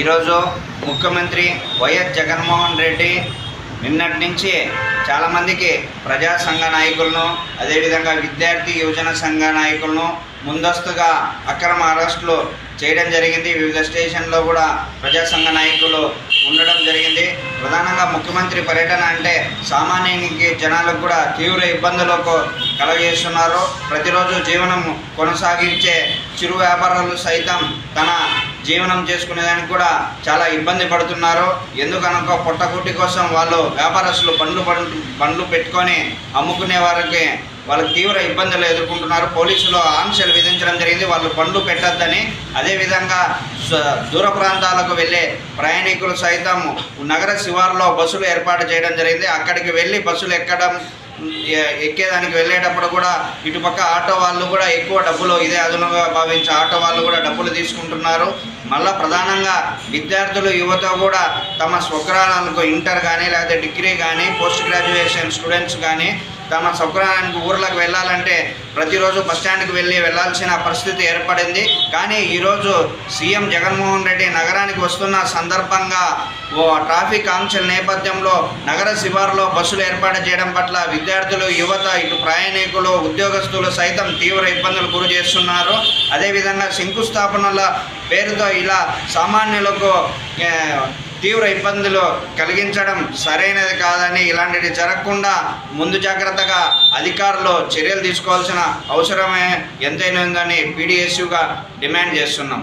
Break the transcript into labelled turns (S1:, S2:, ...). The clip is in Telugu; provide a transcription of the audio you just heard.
S1: ఈరోజు ముఖ్యమంత్రి వైఎస్ జగన్మోహన్ రెడ్డి నిన్నటి నుంచి చాలామందికి ప్రజా సంఘ నాయకులను అదేవిధంగా విద్యార్థి యువజన సంఘ నాయకులను ముందస్తుగా అక్రమ అరెస్టులు చేయడం జరిగింది. వివిధ స్టేషన్లో కూడా ప్రజా సంఘ నాయకులు ఉండడం జరిగింది. ప్రధానంగా ముఖ్యమంత్రి పర్యటన అంటే సామాన్యానికి జనాలకు కూడా తీవ్ర ఇబ్బందులకు కలగజేస్తున్నారు. ప్రతిరోజు జీవనం కొనసాగించే చిరు వ్యాపారులు సైతం తన జీవనం చేసుకునేదానికి కూడా చాలా ఇబ్బంది పడుతున్నారు. ఎందుకనక పొట్టకుట్టి కోసం వాళ్ళు వ్యాపారస్తులు బండ్లు బండ్లు బండ్లు పెట్టుకొని అమ్ముకునే వారికి వాళ్ళకి తీవ్ర ఇబ్బందులు ఎదుర్కొంటున్నారు. పోలీసులు ఆంక్షలు విధించడం జరిగింది. వాళ్ళు పండ్లు పెట్టద్దని. అదేవిధంగా స- దూర ప్రాంతాలకు వెళ్ళే ప్రయాణికులు సైతం నగర శివారులో బస్సులు ఏర్పాటు చేయడం జరిగింది. అక్కడికి వెళ్ళి బస్సులు ఎక్కడం ఎక్కేదానికి వెళ్ళేటప్పుడు కూడా ఇటుపక్క ఆటో వాళ్ళు కూడా ఎక్కువ డబ్బులు ఇదే అదునుగా భావించే ఆటో వాళ్ళు కూడా డబ్బులు తీసుకుంటున్నారు. మళ్ళీ ప్రధానంగా విద్యార్థులు యువత కూడా తమ స్వగ్రహాలకు ఇంటర్ కానీ లేకపోతే డిగ్రీ కానీ పోస్ట్ గ్రాడ్యుయేషన్ స్టూడెంట్స్ కానీ తమ స్వగ్రహానికి ఊర్లకు వెళ్ళాలంటే ప్రతిరోజు బస్ స్టాండ్కి వెళ్ళి వెళ్ళాల్సిన పరిస్థితి ఏర్పడింది. కానీ ఈరోజు సీఎం జగన్మోహన్ రెడ్డి నగరానికి వస్తున్న సందర్భంగా ఓ ట్రాఫిక్ ఆంక్షల నేపథ్యంలో నగర శివారులో బస్సులు ఏర్పాటు చేయడం పట్ల విద్యార్థులు యువత ఇటు ప్రయాణికులు ఉద్యోగస్తులు సైతం తీవ్ర ఇబ్బందులు గురి చేస్తున్నారు. అదేవిధంగా శంకుస్థాపనల పేరుతో ఇలా సామాన్యులకు తీవ్ర ఇబ్బందులు కలిగించడం సరైనది కాదని ఇలాంటివి జరగకుండా ముందు జాగ్రత్తగా అధికారులు చర్యలు తీసుకోవాల్సిన అవసరమే ఎంతైనా ఉందని పీడిఎస్యుగా డిమాండ్ చేస్తున్నాం.